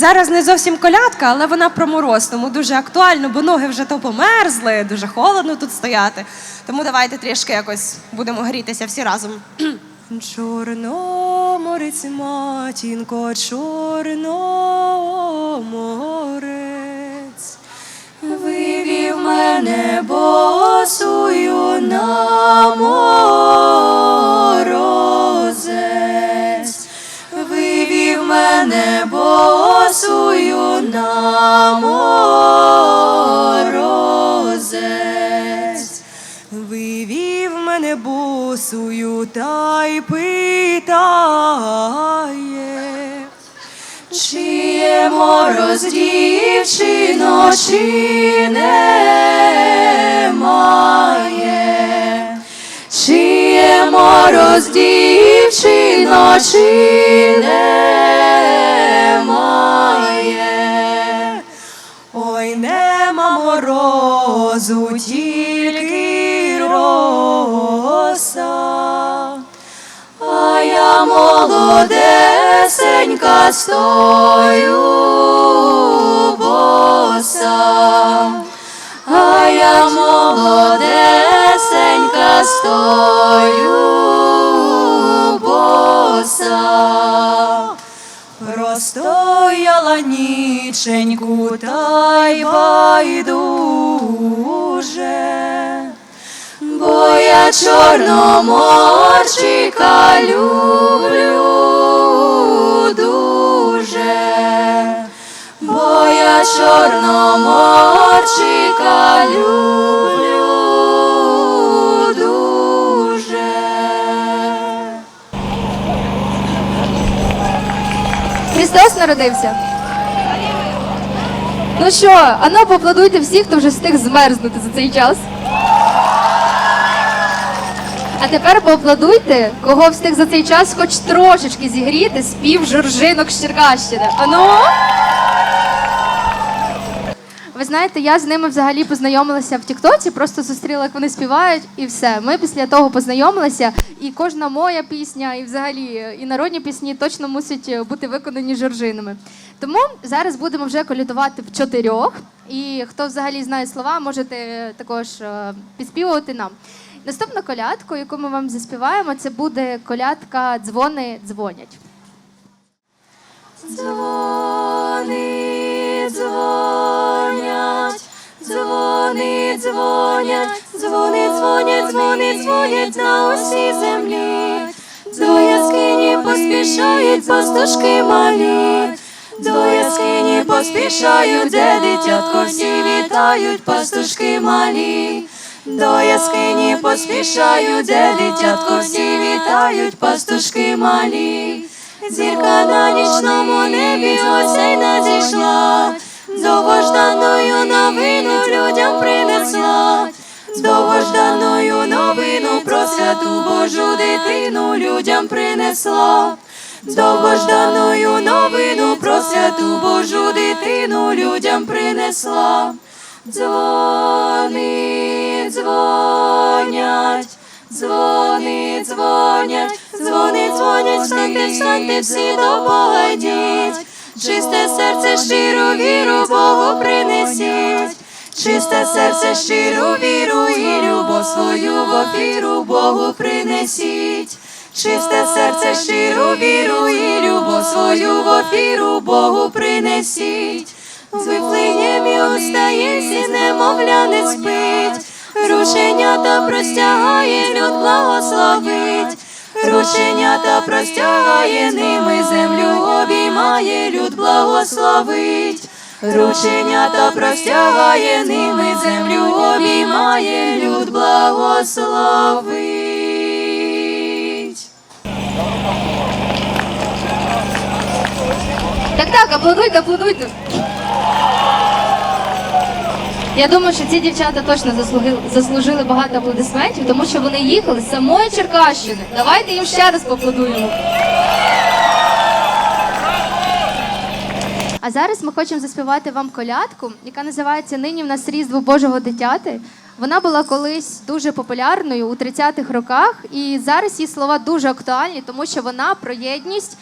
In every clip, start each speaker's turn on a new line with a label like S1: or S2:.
S1: Зараз не зовсім колядка, але вона про мороз, тому дуже актуально, бо ноги вже то померзли, дуже холодно тут стояти. Тому давайте трішки якось будемо грітися всі разом. Чорноморець, матінко, чорноморець. Вивів мене босую на морозець, вивів мене босую на морозець, вивів мене босую та й питає. Чи є мороз, дівчино, чи немає? Чи є мороз, дівчино, чи немає? Морозу, тільки роса. А я молодесенька стою боса, а я молодесенька стою боса. Простояла ніченьку та й байдуже. Бо я чорноморчика люблю дуже, бо я чорноморчика люблю дуже.
S2: Христос народився. Ну що, ано поаплодуйте всіх, хто вже встиг змерзнути за цей час. А тепер поаплодуйте, кого встиг за цей час хоч трошечки зігріти спів жоржинок з Черкащини. Ану. Ви знаєте, я з ними взагалі познайомилася в Тіктоці, просто зустріла, як вони співають, і все. Ми після того познайомилися, і кожна моя пісня, і взагалі і народні пісні точно мусять бути виконані жоржинами. Тому зараз будемо вже колядувати в чотирьох. І хто взагалі знає слова, можете також е, підспівувати нам. Наступна колядка, яку ми вам заспіваємо, це буде колядка Дзвони дзвонять.
S1: Дзвони дзвонять, дзвони дзвонять, дзвони дзвонять, дзвони дзвонять на усій землі. До яскині поспішають пастушки малі, до яскині поспішають, де дитятко всі вітають, пастушки малі. До яскині поспішають, де дитятко всі вітають, пастушки малі. Зірка на нічному небі осей надійшла, людям принесла, довгожданою новину про святу Божу дитину людям принесла, довгожданою новину про святу Божу дитину людям принесла. Дзвони дзвонять, дзвони дзвонять, дзвони дзвонять, встаньте, встаньте, всі до Бога йдіть. Чисте серце, щиру віру Богу принесіть. Чисте серце, щиру віру і любов свою в офіру Богу принесіть. Чисте серце, щиру віру і любов свою в офіру Богу принесіть. В Вифлеємі устає, сі немовля не спить. Рушенята простягає, люд благословить. Рушенята простягає, ними землю обіймає, люд благословить. Рушенята простягає, ними землю обіймає, люд благословить.
S2: Так, так, аплодуйте, аплодуйте. Я думаю, що ці дівчата точно заслуги- заслужили багато аплодисментів, тому що вони їхали з самої Черкащини. Давайте їм ще раз поаплодуємо. Зараз ми хочемо заспівати вам колядку, яка називається Нині в нас різдво Божого дитяти. Вона була колись дуже популярною у 30-х роках, і зараз її слова дуже актуальні, тому що вона про єдність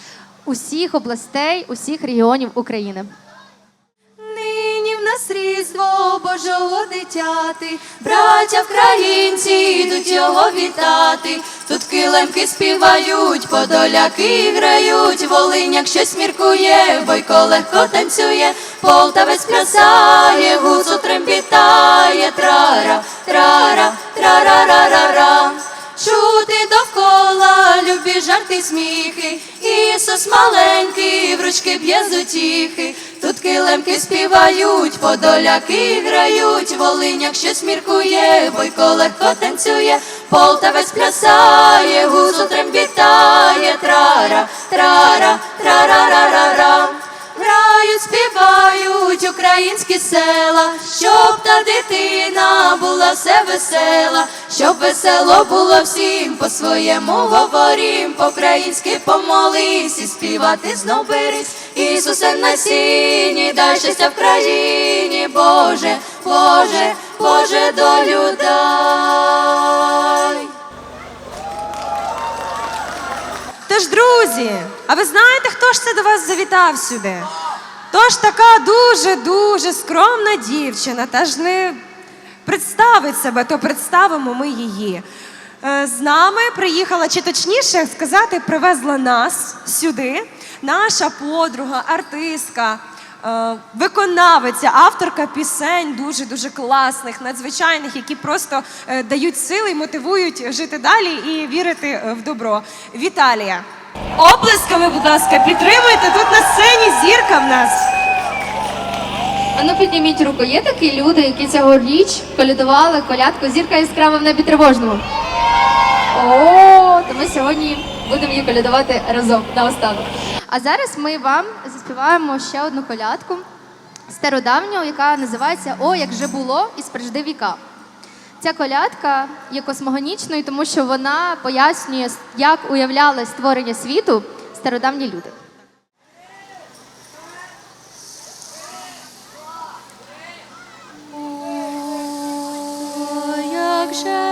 S2: усіх областей, усіх регіонів України.
S1: Нині в нас різдво Божого дитяти, браття українці його вітати. Тут килимки співають, подоляки грають, Волиняк щось міркує, бойко легко танцює, Полтавець плясає, гуцу трембітає, трара, трара, трара-ра-ра-ра. Чути довкола любі жарти, сміхи, Ісус маленький, в ручки б'є з утіхи. Тут килимки співають, подоляки грають, Волиняк щось міркує, бойко легко танцює, Полтавець плясає, гузо трембітає, трара, трара, трара-ра-ра-ра. Грають, співають українські села, щоб та дитина була все весела, щоб весело було всім, по-своєму говорім, по-українськи помолись і співати знов берись. Ісусе на сіні, дай щастя в країні, Боже, Боже, Боже, долю дай.
S3: Тож, друзі, а ви знаєте, хто ж це до вас завітав сюди? Тож така дуже-дуже скромна дівчина, та ж не представить себе, то представимо ми її. Е, З нами приїхала, чи точніше сказати, привезла нас сюди. Наша подруга, артистка, виконавиця, авторка пісень дуже дуже класних, надзвичайних, які просто е, дають сили і мотивують жити далі і вірити е, в добро. Віталія. Оплесками, будь ласка, підтримуйте тут на сцені зірка в нас.
S2: А ну підніміть руку. Є такі люди, які цьогоріч колядували колядку зірка яскрава в небі тривожному. О, то ми сьогодні будемо її колядувати разом наостанок. А зараз ми вам заспіваємо ще одну колядку стародавню, яка називається О, як же було із прежди віка. Ця колядка є космогонічною, тому що вона пояснює, як уявляли створення світу стародавні люди.
S1: О, як же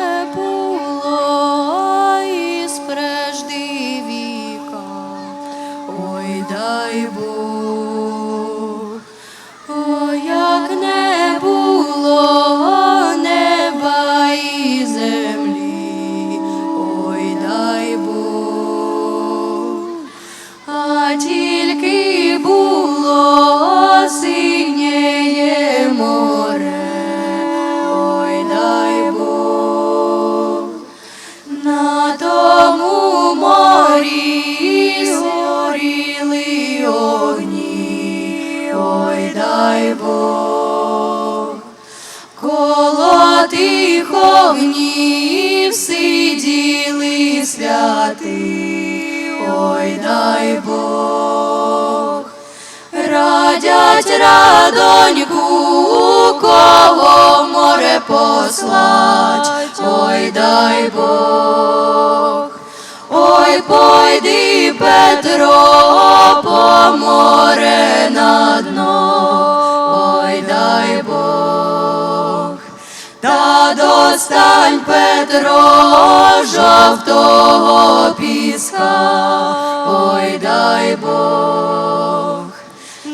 S1: святи, ой дай Бог, радять радоньку, кого море послать, ой дай Бог. Ой, пойди, Петро жовтого піска, ой, дай Бог.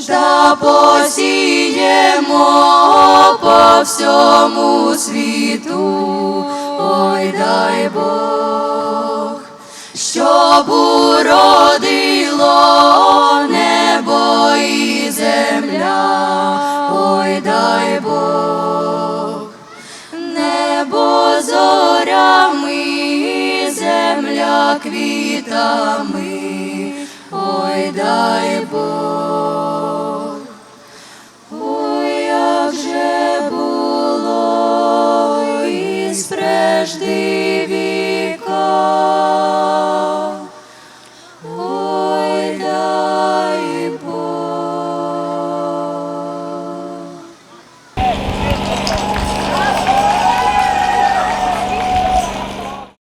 S1: Та посіємо по всьому світу, ой, дай Бог щоб уродило небо і земля, ой дай Бог, квітами, ой дай Бог, ой, як же було із прежди